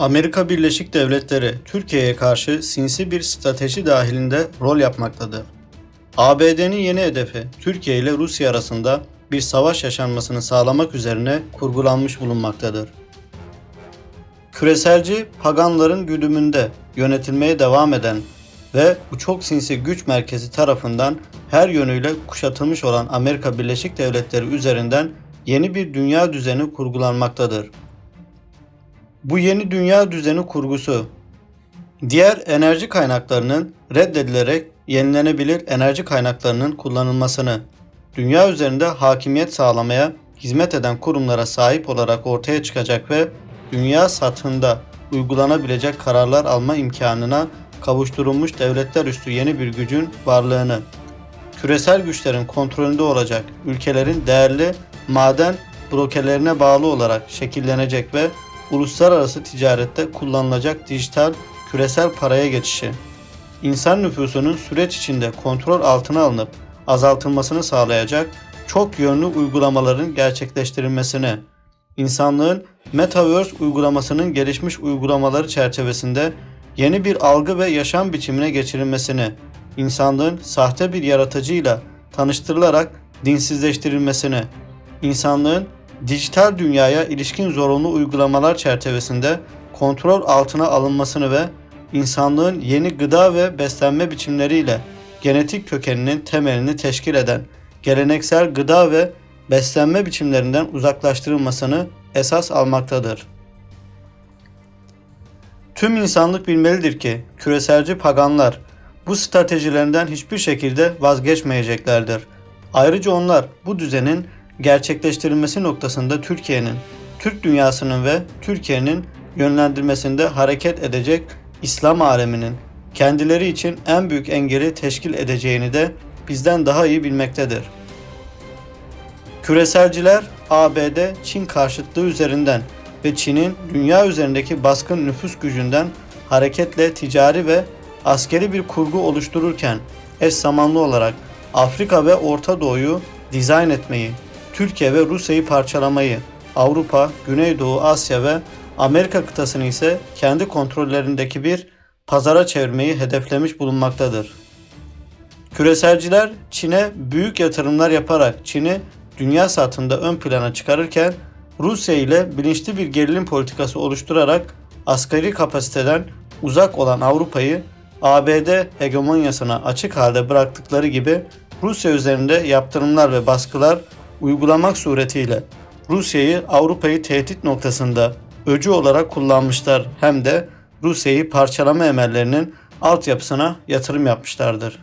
Amerika Birleşik Devletleri Türkiye'ye karşı sinsi bir strateji dahilinde rol yapmaktadır. ABD'nin yeni hedefi Türkiye ile Rusya arasında bir savaş yaşanmasını sağlamak üzerine kurgulanmış bulunmaktadır. Küreselci paganların güdümünde yönetilmeye devam eden ve bu çok sinsi güç merkezi tarafından her yönüyle kuşatılmış olan Amerika Birleşik Devletleri üzerinden yeni bir dünya düzeni kurgulanmaktadır. Bu yeni dünya düzeni kurgusu. Diğer enerji kaynaklarının reddedilerek yenilenebilir enerji kaynaklarının kullanılmasını, dünya üzerinde hakimiyet sağlamaya hizmet eden kurumlara sahip olarak ortaya çıkacak ve dünya satında uygulanabilecek kararlar alma imkanına kavuşturulmuş devletler üstü yeni bir gücün varlığını, küresel güçlerin kontrolünde olacak ülkelerin değerli maden brokerlerine bağlı olarak şekillenecek ve uluslararası ticarette kullanılacak dijital küresel paraya geçişi, insan nüfusunun süreç içinde kontrol altına alınıp azaltılmasını sağlayacak çok yönlü uygulamaların gerçekleştirilmesini, insanlığın Metaverse uygulamasının gelişmiş uygulamaları çerçevesinde yeni bir algı ve yaşam biçimine geçirilmesini, insanlığın sahte bir yaratıcıyla tanıştırılarak dinsizleştirilmesini, insanlığın dijital dünyaya ilişkin zorunlu uygulamalar çerçevesinde kontrol altına alınmasını ve insanlığın yeni gıda ve beslenme biçimleriyle genetik kökeninin temelini teşkil eden geleneksel gıda ve beslenme biçimlerinden uzaklaştırılmasını esas almaktadır. Tüm insanlık bilmelidir ki küreselci paganlar bu stratejilerinden hiçbir şekilde vazgeçmeyeceklerdir. Ayrıca onlar bu düzenin gerçekleştirilmesi noktasında Türkiye'nin, Türk dünyasının ve Türkiye'nin yönlendirmesinde hareket edecek İslam aleminin kendileri için en büyük engeli teşkil edeceğini de bizden daha iyi bilmektedir. Küreselciler ABD Çin karşıtlığı üzerinden ve Çin'in dünya üzerindeki baskın nüfus gücünden hareketle ticari ve askeri bir kurgu oluştururken eş zamanlı olarak Afrika ve Orta Doğu'yu dizayn etmeyi, Türkiye ve Rusya'yı parçalamayı, Avrupa, Güneydoğu Asya ve Amerika kıtasını ise kendi kontrollerindeki bir pazara çevirmeyi hedeflemiş bulunmaktadır. Küreselciler Çin'e büyük yatırımlar yaparak Çin'i dünya satında ön plana çıkarırken Rusya ile bilinçli bir gerilim politikası oluşturarak askeri kapasiteden uzak olan Avrupa'yı ABD hegemonyasına açık halde bıraktıkları gibi Rusya üzerinde yaptırımlar ve baskılar uygulamak suretiyle Rusya'yı Avrupa'yı tehdit noktasında öcü olarak kullanmışlar hem de Rusya'yı parçalama emellerinin altyapısına yatırım yapmışlardır.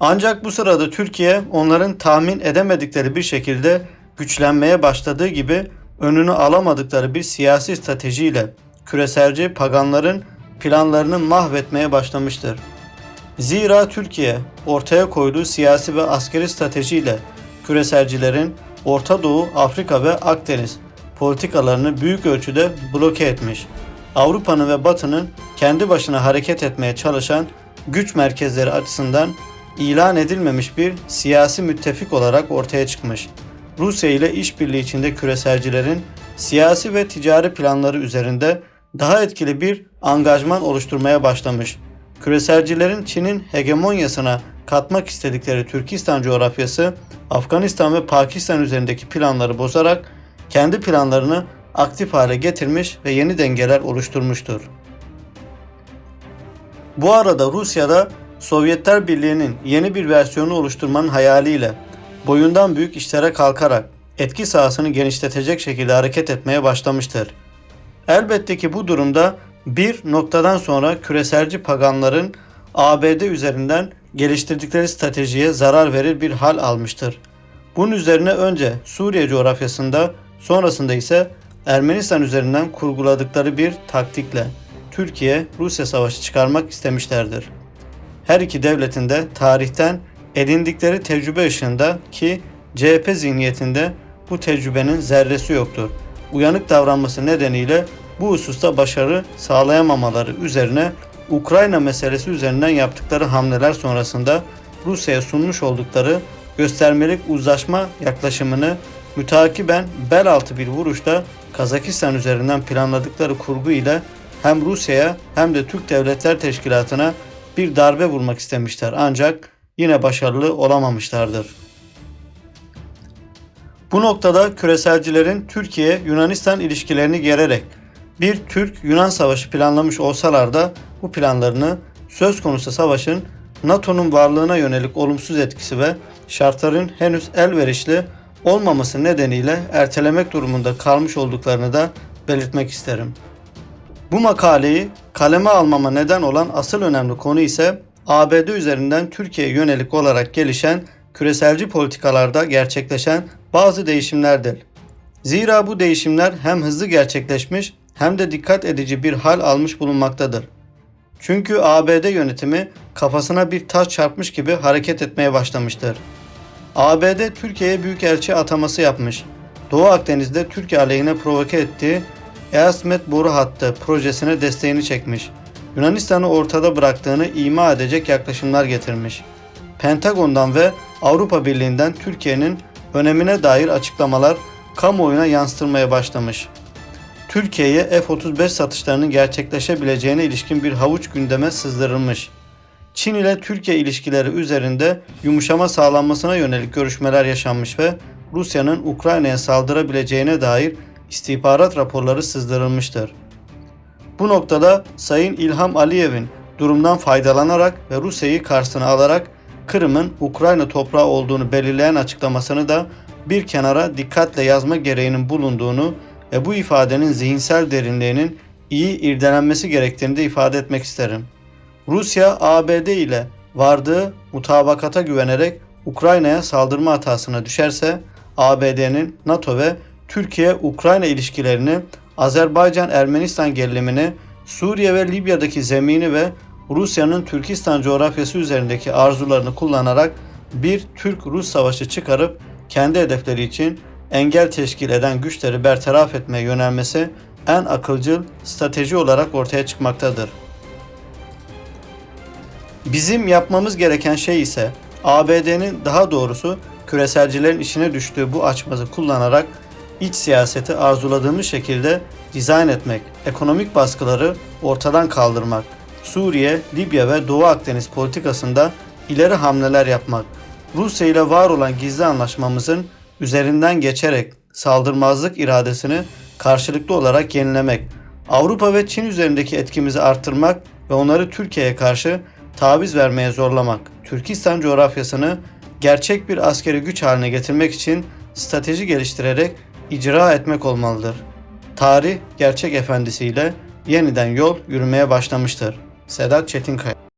Ancak bu sırada Türkiye onların tahmin edemedikleri bir şekilde güçlenmeye başladığı gibi önünü alamadıkları bir siyasi stratejiyle küreselci paganların planlarını mahvetmeye başlamıştır. Zira Türkiye ortaya koyduğu siyasi ve askeri stratejiyle küreselcilerin Orta Doğu, Afrika ve Akdeniz politikalarını büyük ölçüde bloke etmiş. Avrupa'nın ve Batı'nın kendi başına hareket etmeye çalışan güç merkezleri açısından ilan edilmemiş bir siyasi müttefik olarak ortaya çıkmış. Rusya ile işbirliği içinde küreselcilerin siyasi ve ticari planları üzerinde daha etkili bir angajman oluşturmaya başlamış. Küreselcilerin Çin'in hegemonyasına katmak istedikleri Türkistan coğrafyası, Afganistan ve Pakistan üzerindeki planları bozarak kendi planlarını aktif hale getirmiş ve yeni dengeler oluşturmuştur. Bu arada Rusya'da Sovyetler Birliği'nin yeni bir versiyonu oluşturmanın hayaliyle boyundan büyük işlere kalkarak etki sahasını genişletecek şekilde hareket etmeye başlamıştır. Elbette ki bu durumda bir noktadan sonra küreselci paganların ABD üzerinden geliştirdikleri stratejiye zarar verir bir hal almıştır. Bunun üzerine önce Suriye coğrafyasında sonrasında ise Ermenistan üzerinden kurguladıkları bir taktikle Türkiye-Rusya savaşı çıkarmak istemişlerdir. Her iki devletin de tarihten edindikleri tecrübe ışığında ki CHP zihniyetinde bu tecrübenin zerresi yoktur. Uyanık davranması nedeniyle bu hususta başarı sağlayamamaları üzerine Ukrayna meselesi üzerinden yaptıkları hamleler sonrasında Rusya'ya sunmuş oldukları göstermelik uzlaşma yaklaşımını mütakiben bel altı bir vuruşta Kazakistan üzerinden planladıkları kurgu ile hem Rusya'ya hem de Türk Devletler Teşkilatı'na bir darbe vurmak istemişler ancak yine başarılı olamamışlardır. Bu noktada küreselcilerin Türkiye-Yunanistan ilişkilerini gererek bir Türk-Yunan savaşı planlamış olsalar da bu planlarını söz konusu savaşın NATO'nun varlığına yönelik olumsuz etkisi ve şartların henüz elverişli olmaması nedeniyle ertelemek durumunda kalmış olduklarını da belirtmek isterim. Bu makaleyi kaleme almama neden olan asıl önemli konu ise ABD üzerinden Türkiye'ye yönelik olarak gelişen küreselci politikalarda gerçekleşen bazı değişimlerdir. Zira bu değişimler hem hızlı gerçekleşmiş hem de dikkat edici bir hal almış bulunmaktadır. Çünkü ABD yönetimi kafasına bir taş çarpmış gibi hareket etmeye başlamıştır. ABD Türkiye'ye büyükelçi ataması yapmış. Doğu Akdeniz'de Türkiye aleyhine provoke ettiği Easmet boru hattı projesine desteğini çekmiş. Yunanistan'ı ortada bıraktığını ima edecek yaklaşımlar getirmiş. Pentagon'dan ve Avrupa Birliği'nden Türkiye'nin önemine dair açıklamalar kamuoyuna yansıtılmaya başlamış. Türkiye'ye F-35 satışlarının gerçekleşebileceğine ilişkin bir havuç gündeme sızdırılmış. Çin ile Türkiye ilişkileri üzerinde yumuşama sağlanmasına yönelik görüşmeler yaşanmış ve Rusya'nın Ukrayna'ya saldırabileceğine dair istihbarat raporları sızdırılmıştır. Bu noktada Sayın İlham Aliyev'in durumdan faydalanarak ve Rusya'yı karşısına alarak Kırım'ın Ukrayna toprağı olduğunu belirleyen açıklamasını da bir kenara dikkatle yazma gereğinin bulunduğunu ve bu ifadenin zihinsel derinliğinin iyi irdelenmesi gerektiğini de ifade etmek isterim. Rusya ABD ile vardığı mutabakata güvenerek Ukrayna'ya saldırma hatasına düşerse ABD'nin NATO ve Türkiye-Ukrayna ilişkilerini, Azerbaycan-Ermenistan gerilimini, Suriye ve Libya'daki zemini ve Rusya'nın Türkistan coğrafyası üzerindeki arzularını kullanarak bir Türk-Rus savaşı çıkarıp kendi hedefleri için engel teşkil eden güçleri bertaraf etmeye yönelmesi en akılcıl strateji olarak ortaya çıkmaktadır. Bizim yapmamız gereken şey ise ABD'nin daha doğrusu küreselcilerin işine düştüğü bu açmazı kullanarak iç siyaseti arzuladığımız şekilde dizayn etmek, ekonomik baskıları ortadan kaldırmak, Suriye, Libya ve Doğu Akdeniz politikasında ileri hamleler yapmak, Rusya ile var olan gizli anlaşmamızın üzerinden geçerek saldırmazlık iradesini karşılıklı olarak yenilemek, Avrupa ve Çin üzerindeki etkimizi arttırmak ve onları Türkiye'ye karşı taviz vermeye zorlamak, Türkistan coğrafyasını gerçek bir askeri güç haline getirmek için strateji geliştirerek icra etmek olmalıdır. Tarih gerçek efendisiyle yeniden yol yürümeye başlamıştır. Sedat Çetinkaya